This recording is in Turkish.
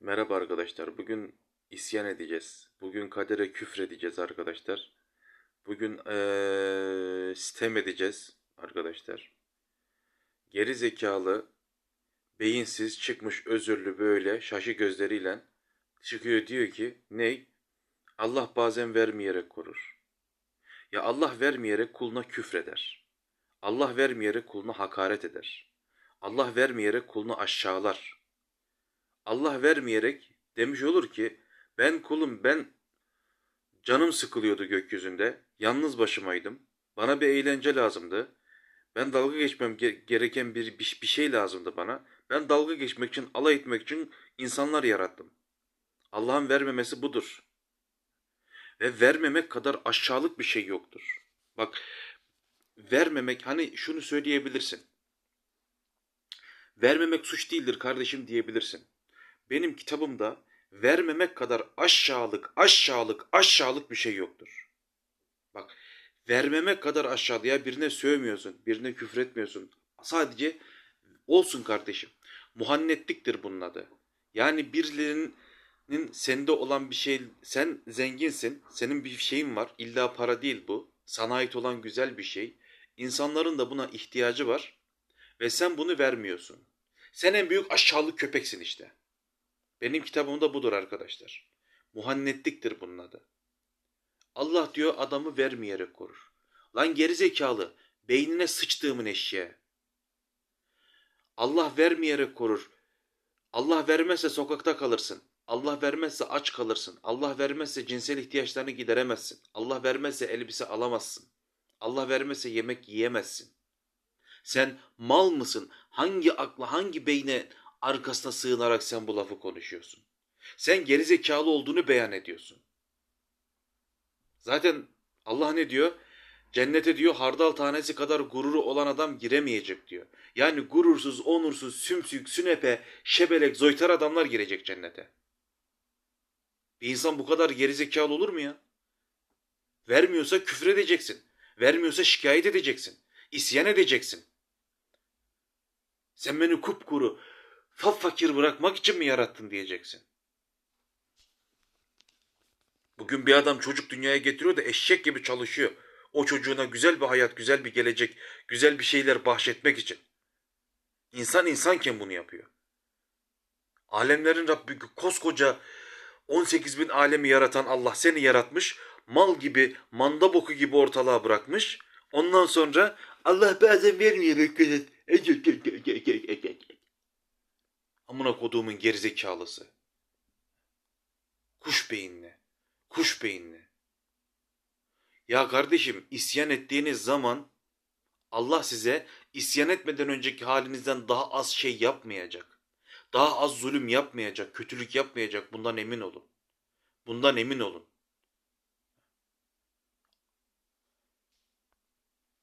Merhaba arkadaşlar. Bugün isyan edeceğiz. Bugün kadere küfredeceğiz arkadaşlar. Bugün eee sitem edeceğiz arkadaşlar. Geri zekalı, beyinsiz çıkmış özürlü böyle şaşı gözleriyle çıkıyor diyor ki ney? Allah bazen vermeyerek korur. Ya Allah vermeyerek kuluna küfreder. Allah vermeyerek kuluna hakaret eder. Allah vermeyerek kulunu aşağılar. Allah vermeyerek demiş olur ki ben kulum ben canım sıkılıyordu gökyüzünde. Yalnız başımaydım. Bana bir eğlence lazımdı. Ben dalga geçmem ge- gereken bir, bir bir şey lazımdı bana. Ben dalga geçmek için, alay etmek için insanlar yarattım. Allah'ın vermemesi budur. Ve vermemek kadar aşağılık bir şey yoktur. Bak vermemek hani şunu söyleyebilirsin. Vermemek suç değildir kardeşim diyebilirsin benim kitabımda vermemek kadar aşağılık, aşağılık, aşağılık bir şey yoktur. Bak, vermemek kadar aşağılık ya birine sövmüyorsun, birine küfretmiyorsun. Sadece olsun kardeşim. Muhannetliktir bunun adı. Yani birilerinin sende olan bir şey, sen zenginsin, senin bir şeyin var. İlla para değil bu. Sana ait olan güzel bir şey. İnsanların da buna ihtiyacı var. Ve sen bunu vermiyorsun. Sen en büyük aşağılık köpeksin işte. Benim kitabımda budur arkadaşlar. Muhannetliktir bunun adı. Allah diyor adamı vermeyerek korur. Lan gerizekalı beynine sıçtığımın eşeğe. Allah vermeyerek korur. Allah vermezse sokakta kalırsın. Allah vermezse aç kalırsın. Allah vermezse cinsel ihtiyaçlarını gideremezsin. Allah vermezse elbise alamazsın. Allah vermezse yemek yiyemezsin. Sen mal mısın? Hangi akla, hangi beyne arkasına sığınarak sen bu lafı konuşuyorsun? Sen gerizekalı olduğunu beyan ediyorsun. Zaten Allah ne diyor? Cennete diyor hardal tanesi kadar gururu olan adam giremeyecek diyor. Yani gurursuz, onursuz, sümsük, sünepe, şebelek, zoytar adamlar girecek cennete. Bir insan bu kadar gerizekalı olur mu ya? Vermiyorsa küfür edeceksin. Vermiyorsa şikayet edeceksin. İsyan edeceksin. Sen beni kupkuru, faf fakir bırakmak için mi yarattın diyeceksin. Bugün bir adam çocuk dünyaya getiriyor da eşek gibi çalışıyor. O çocuğuna güzel bir hayat, güzel bir gelecek, güzel bir şeyler bahşetmek için. İnsan insanken bunu yapıyor. Alemlerin Rabbi koskoca 18 bin alemi yaratan Allah seni yaratmış. Mal gibi, manda boku gibi ortalığa bırakmış. Ondan sonra Allah bazen vermiyor. Amına koduğumun gerizekalısı. Kuş beyinli. Kuş beyinli. Ya kardeşim isyan ettiğiniz zaman Allah size isyan etmeden önceki halinizden daha az şey yapmayacak. Daha az zulüm yapmayacak, kötülük yapmayacak. Bundan emin olun. Bundan emin olun.